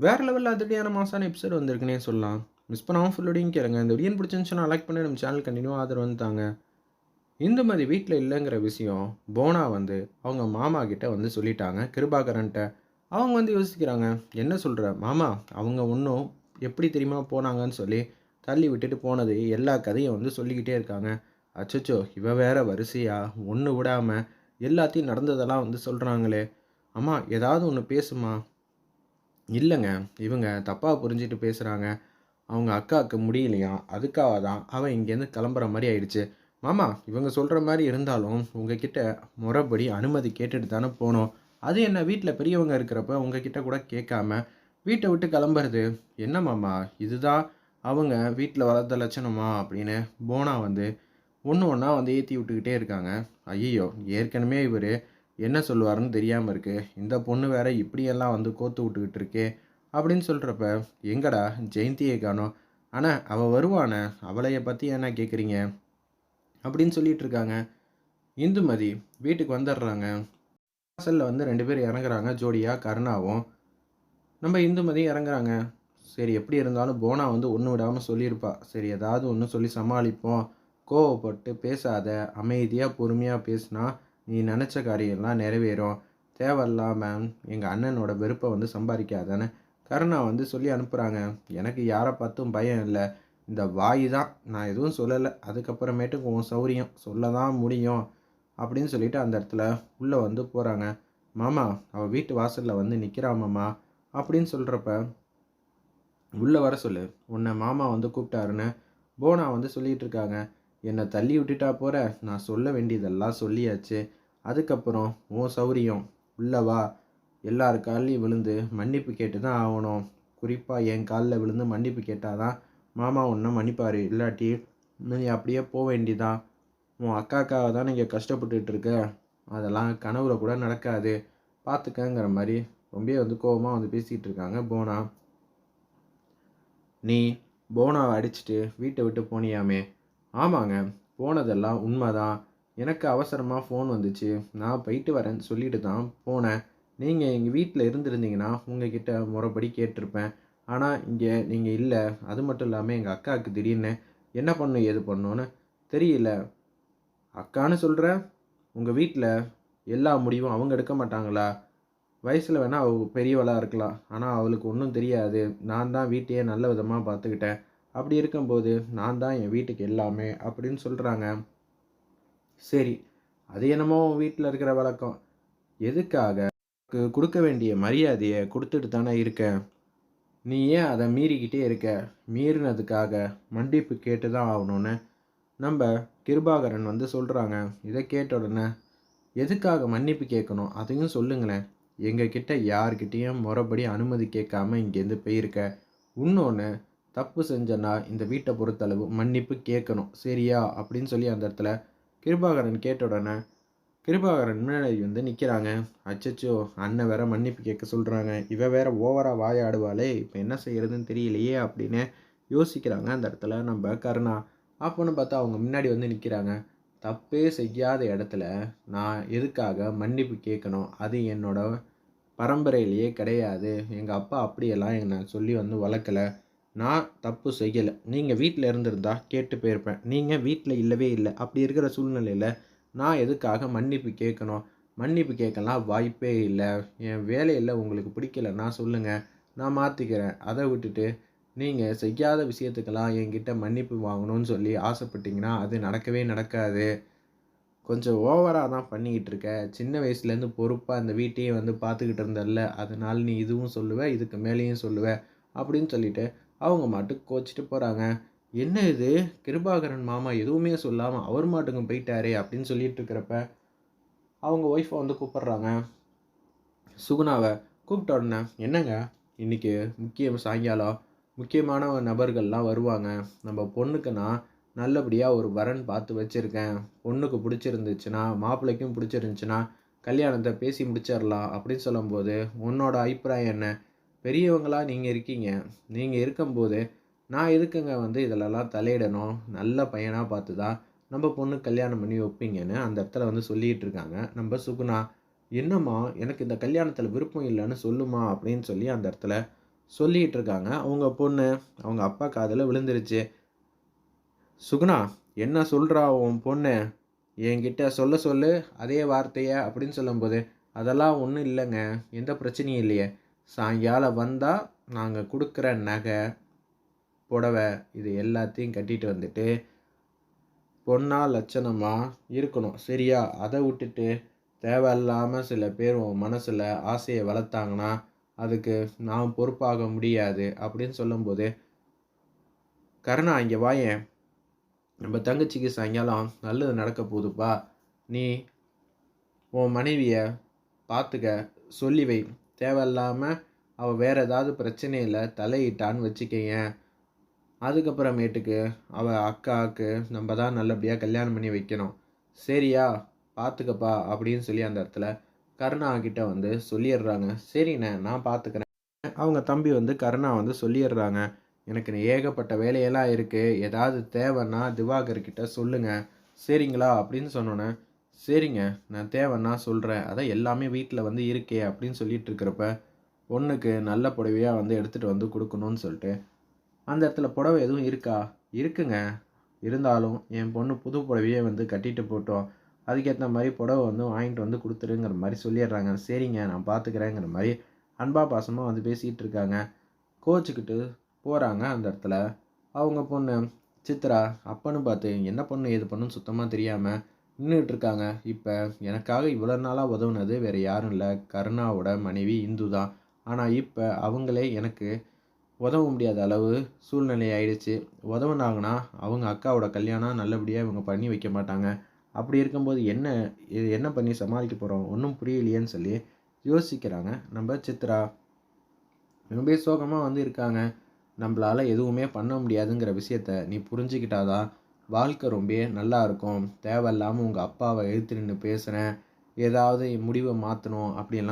வேறு லெவலில் அதிரடியான மாசான எபிசோட் வந்திருக்குன்னே சொல்லலாம். மிஸ் பண்ணாமல் ஃபுல்லோடையும் கேளுங்க. இந்த வீடியோ பிடிச்சிருந்துச்சுன்னா லைக் பண்ணி நம்ம சேனல் கண்டினியூ ஆதரவு வந்துட்டாங்க இந்துமதி வீட்டில் இல்லைங்கிற விஷயம் போனா வந்து அவங்க மாமா கிட்ட வந்து சொல்லிட்டாங்க. கிருபாகரன்ட்ட அவங்க வந்து யோசிக்கிறாங்க என்ன சொல்கிற மாமா அவங்க ஒன்றும் எப்படி தெரியுமா போனாங்கன்னு சொல்லி தள்ளி விட்டுட்டு போனது எல்லா கதையும் வந்து சொல்லிக்கிட்டே இருக்காங்க. அச்சச்சோ இவ வேற வரிசையாக ஒன்று விடாமல் எல்லாத்தையும் நடந்ததெல்லாம் வந்து சொல்கிறாங்களே அம்மா ஏதாவது ஒன்று பேசுமா? இல்லைங்க. இவங்க தப்பாக புரிஞ்சிட்டு பேசுகிறாங்க அவங்க அக்காவுக்கு முடியலையா? அதுக்காக தான் அவன் இங்கேருந்து கிளம்புற மாதிரி ஆயிடுச்சு. மாமா இவங்க சொல்கிற மாதிரி இருந்தாலும் உங்ககிட்ட முறைப்படி அனுமதி கேட்டுட்டு தானே போனோம். அது என்ன வீட்டில் பெரியவங்க இருக்கிறப்ப உங்ககிட்ட கூட கேட்காம வீட்டை விட்டு கிளம்புறது? என்ன மாமா இதுதான் அவங்க வீட்டில் வளர்த்த லட்சணமா? அப்படின்னு போனா வந்து ஒன்று ஒன்றா வந்து ஏற்றி விட்டுக்கிட்டே இருக்காங்க. ஐயோ ஏற்கனவே இவர் என்ன சொல்லுவாருன்னு தெரியாமல் இருக்கு. இந்த பொண்ணு வேற இப்படியெல்லாம் வந்து கோத்து விட்டுக்கிட்டு இருக்கே அப்படின்னு சொல்கிறப்ப எங்கடா ஜெயந்தியை காணோம். ஆனால் அவள் வருவானே? அவளைய பற்றி என்ன கேட்குறீங்க அப்படின்னு சொல்லிட்டு இருக்காங்க. இந்துமதி வீட்டுக்கு வந்துடுறாங்க. வாசலில் வந்து ரெண்டு பேர் இறங்குறாங்க. ஜோடியாக கருணாவும். நம்ம இந்துமதி இறங்குறாங்க. சரி எப்படி இருந்தாலும் போனா வந்து ஒன்று விடாமல் சொல்லியிருப்பா. சரி ஏதாவது ஒன்று சொல்லி சமாளிப்போம். கோவப்பட்டு பேசாத அமைதியாக பொறுமையாக பேசினா நீ நினச்ச காரியம்லாம் நிறைவேறும். தேவையில்லாமல் எங்கள் அண்ணனோட வெறுப்பை வந்து சம்பாதிக்காதானே கருணா வந்து சொல்லி அனுப்புகிறாங்க எனக்கு யாரை பார்த்தும் பயம் இல்லை. இந்த வாய் தான். நான் எதுவும் சொல்லலை. அதுக்கப்புறமேட்டுக்கு உன் சௌரியம். சொல்ல தான் முடியும் அப்படின்னு சொல்லிட்டு அந்த இடத்துல உள்ளே வந்து போகிறாங்க மாமா அவள் வீட்டு வாசலில் வந்து நிற்கிறா மாமா அப்படின்னு சொல்கிறப்ப உள்ளே வர சொல்லு. உன்னை மாமா வந்து கூப்பிட்டாருன்னு போனா வந்து சொல்லிகிட்டு இருக்காங்க. என்னை தள்ளி விட்டுட்டா போகிற நான் சொல்ல வேண்டியதெல்லாம் சொல்லியாச்சு. அதுக்கப்புறம் உன் சௌரியம் உள்ளவா எல்லார் கால்லையும் விழுந்து மன்னிப்பு கேட்டு தான் ஆகணும். குறிப்பாக என் காலில் விழுந்து மன்னிப்பு கேட்டால் தான் மாமா உன்னை மன்னிப்பார். இல்லாட்டி நீ அப்படியே போக வேண்டிதான் உன் அக்காக்காக தான் நீங்கள் கஷ்டப்பட்டுட்டு இருக்க. அதெல்லாம் கனவுல கூட நடக்காது. பார்த்துக்கங்கிற மாதிரி ரொம்ப வந்து கோபமாக வந்து பேசிக்கிட்டு இருக்காங்க போனா. நீ போனாவை அடிச்சுட்டு வீட்டை விட்டு போனியாமே. ஆமாங்க போனதெல்லாம் உண்மைதான். எனக்கு அவசரமாக ஃபோன் வந்துச்சு. நான் போயிட்டு வரேன்னு சொல்லிட்டு தான் போனேன். நீங்கள் எங்கள் வீட்டில் இருந்திருந்தீங்கன்னா உங்ககிட்ட முறைப்படி கேட்டிருப்பேன். ஆனால் இங்கே நீங்கள் இல்லை. அது மட்டும் இல்லாமல் எங்கள் அக்காவுக்கு திடீர்னு என்ன பண்ணும் ஏது பண்ணோன்னு தெரியல. அக்கான்னு சொல்கிற உங்கள் வீட்டில் எல்லா முடிவும் அவங்க எடுக்க மாட்டாங்களா? வயசில் வேணால் அவள் பெரியவளாக இருக்கலாம். ஆனால் அவளுக்கு ஒன்றும் தெரியாது. நான் தான் வீட்டையே நல்ல விதமாக பார்த்துக்கிட்டேன். அப்படி இருக்கும்போது நான் தான் என் வீட்டுக்கு எல்லாமே அப்படின்னு சொல்கிறாங்க சரி அது என்னமோ வீட்டில் இருக்கிற வழக்கம். எதுக்காக கொடுக்க வேண்டிய மரியாதையை கொடுத்துட்டு தானே இருக்க? நீ ஏன் அதை மீறிக்கிட்டே இருக்க? மீறினதுக்காக மன்னிப்பு கேட்டு தான் ஆகணும்னு நம்ம கிருபாகரன் வந்து சொல்கிறாங்க இதை கேட்ட உடனே எதுக்காக மன்னிப்பு கேட்கணும்? அதையும் சொல்லுங்களேன். எங்ககிட்ட யார்கிட்டேயும் முறைப்படி அனுமதி கேட்காம இங்கேருந்து போயிருக்க. இன்னொன்று தப்பு செஞ்சனா இந்த வீட்டை பொறுத்தளவு மன்னிப்பு கேட்கணும். சரியா? அப்படின்னு சொல்லி அந்த இடத்துல கிருபாகரன் கேட்ட உடனே கிருபாகரன் முன்னாடி வந்து நிற்கிறாங்க அச்சச்சோ அண்ணன் வேற மன்னிப்பு கேட்க சொல்கிறாங்க இவ வேற ஓவராக வாயாடுவாளே இப்போ என்ன செய்கிறதுன்னு தெரியலையே அப்படின்னு யோசிக்கிறாங்க அந்த இடத்துல நம்ம கருணா. அப்போன்னு பார்த்தா அவங்க முன்னாடி வந்து நிற்கிறாங்க தப்பே செய்யாத இடத்துல நான் எதுக்காக மன்னிப்பு கேட்கணும்? அது என்னோட பரம்பரையிலேயே கிடையாது. எங்கள் அப்பா அப்படியெல்லாம் என்னை சொல்லி வந்து வளர்க்கல. நான் தப்பு செய்யலை. நீங்கள் வீட்டில் இருந்திருந்தா கேட்டு போயிருப்பேன். நீங்கள் வீட்டில் இல்லவே இல்லை. அப்படி இருக்கிற சூழ்நிலையில் நான் எதுக்காக மன்னிப்பு கேட்கணும்? மன்னிப்பு கேட்கலாம் வாய்ப்பே இல்லை. என் வேலையில் உங்களுக்கு பிடிக்கலன்னா சொல்லுங்கள் நான் மாற்றிக்கிறேன் அதை விட்டுட்டு நீங்கள் செய்யாத விஷயத்துக்கெல்லாம் என்கிட்ட மன்னிப்பு வாங்கணும்னு சொல்லி ஆசைப்பட்டீங்கன்னா அது நடக்கவே நடக்காது. கொஞ்சம் ஓவராக தான் பண்ணிக்கிட்டு இருக்க. சின்ன வயசுலேருந்து பொறுப்பாக அந்த வீட்டையே வந்து பார்த்துக்கிட்டு இருந்தல்ல. அதனால் நீ இதுவும் சொல்லுவ இதுக்கு மேலேயும் சொல்லுவ அப்படின்னு சொல்லிட்டு அவங்க மாட்டுக்கு கோச்சிட்டு போகிறாங்க என்ன இது? கிருபாகரன் மாமா எதுவுமே சொல்லாமல் அவர் மாட்டுக்கு போயிட்டாரே அப்படின்னு சொல்லிட்டு இருக்கிறப்ப அவங்க ஒய்ஃபை வந்து கூப்பிட்றாங்க. சுகுணாவை கூப்பிட்ட உடனே என்னங்க? இன்றைக்கி முக்கியம் சாயங்காலம் முக்கியமான நபர்கள்லாம் வருவாங்க. நம்ம பொண்ணுக்கு நான் நல்லபடியாக ஒரு வரன் பார்த்து வச்சுருக்கேன். பொண்ணுக்கு பிடிச்சிருந்துச்சுன்னா மாப்பிள்ளைக்கும் பிடிச்சிருந்துச்சுன்னா கல்யாணத்தை பேசி முடிச்சிடலாம் அப்படின்னு சொல்லும்போது உன்னோட அபிப்பிராயம் என்ன? பெரியவங்களாக நீங்கள் இருக்கீங்க. நீங்கள் இருக்கும்போது நான் எதுக்குங்க வந்து இதிலலாம் தலையிடணும்? நல்ல பையனாக பார்த்து தான் நம்ம பொண்ணு கல்யாணம் பண்ணி வைப்பீங்கன்னு அந்த இடத்துல வந்து சொல்லிகிட்டு இருக்காங்க. நம்ம சுகுணா என்னம்மா எனக்கு இந்த கல்யாணத்தில் விருப்பம் இல்லைன்னு சொல்லுமா? அப்படின்னு சொல்லி அந்த இடத்துல சொல்லிகிட்டு இருக்காங்க. அவங்க பொண்ணு அவங்க அப்பா காதில் விழுந்துருச்சு. சுகுணா என்ன சொல்கிறா உன் பொண்ணு? என்கிட்ட சொல்ல சொல்லு அதே வார்த்தையை அப்படின்னு சொல்லும்போது அதெல்லாம் ஒன்றும் இல்லைங்க. எந்த பிரச்சனையும் இல்லையே. சாயங்காலம் வந்தால் நாங்கள் கொடுக்குற நகை புடவை இது எல்லாத்தையும் கட்டிட்டு வந்துட்டு பொண்ணாக லட்சணமாக இருக்கணும். சரியா? அதை விட்டுட்டு தேவையில்லாமல் சில பேர் உன் மனசில் ஆசையை வளர்த்தாங்கன்னா அதுக்கு நான் பொறுப்பாக முடியாது அப்படின்னு சொல்லும்போது கருணா இங்கே வாயேன் நம்ம தங்கச்சிக்கு சாயங்காலம் நல்லது நடக்க போகுதுப்பா நீ உன் மனைவியை பார்த்துக்க சொல்லி வை. தேவையில்லாமல் அவள் வேறு ஏதாவது பிரச்சனையில் தலையிட்டான்னு வச்சுக்கங்க அதுக்கப்புறமேட்டுக்கு அவள் அக்காவுக்கு நம்ம தான் நல்லபடியாக கல்யாணம் பண்ணி வைக்கணும். சரியா பார்த்துக்கப்பா அப்படின்னு சொல்லி அந்த இடத்துல கருணா கிட்ட வந்து சொல்லிடுறாங்க. சரிண்ணே நான் பார்த்துக்கிறேன் அவங்க தம்பி வந்து கருணா வந்து சொல்லிடுறாங்க. எனக்கு ஏகப்பட்ட வேலையெல்லாம் இருக்குது ஏதாவது தேவைன்னா திவாகர்கிட்ட சொல்லுங்கள் சரிங்களா அப்படின்னு சொன்னோன்னே சரிங்க நான் தேவைன்னா சொல்கிறேன் அதான் எல்லாமே வீட்டில் வந்து இருக்கே அப்படின்னு சொல்லிட்டு இருக்கிறப்ப பொண்ணுக்கு நல்ல புடவையாக வந்து எடுத்துகிட்டு வந்து கொடுக்கணும்னு சொல்லிட்டு அந்த இடத்துல புடவை எதுவும் இருக்கா? இருக்குங்க. இருந்தாலும் என் பொண்ணு புது புடவையே வந்து கட்டிட்டு போட்டோம். அதுக்கேற்ற மாதிரி புடவை வந்து வாங்கிட்டு வந்து கொடுத்துருங்கிற மாதிரி சொல்லிடுறாங்க. சரிங்க நான் பார்த்துக்கிறேங்கிற மாதிரி அன்பா பாசமாக வந்து பேசிகிட்டு இருக்காங்க கோச்சுக்கிட்டு போகிறாங்க அந்த இடத்துல. அவங்க பொண்ணு சித்ரா அப்பன்னு பார்த்து என்ன பொண்ணு எது பண்ணுன்னு சுத்தமாக தெரியாமல் நின்றுட்டு இருக்காங்க இப்போ எனக்காக இவ்வளோ நாளாக உதவுனது வேறு யாரும் இல்லை. கருணாவோட மனைவி இந்து தான் ஆனால் இப்போ அவங்களே எனக்கு உதவ முடியாத அளவு சூழ்நிலை ஆயிடுச்சு. உதவுனாங்கன்னா அவங்க அக்காவோட கல்யாணம் நல்லபடியாக இவங்க பண்ணி வைக்க மாட்டாங்க. அப்படி இருக்கும்போது என்ன இது என்ன பண்ணி சமாளிக்க போகிறோம் ஒன்றும் புரியலையேன்னு சொல்லி யோசிக்கிறாங்க. நம்ம சித்ரா ரொம்ப சோகமாக வந்து இருக்காங்க. நம்மளால் எதுவுமே பண்ண முடியாதுங்கிற விஷயத்த நீ புரிஞ்சுக்கிட்டாதான் வாழ்க்கை ரொம்ப நல்லா இருக்கும். தேவையில்லாமல் உங்கள் அப்பாவை எழுத்து நின்று பேசுகிறேன் ஏதாவது முடிவை மாற்றணும் அப்படின்லாம்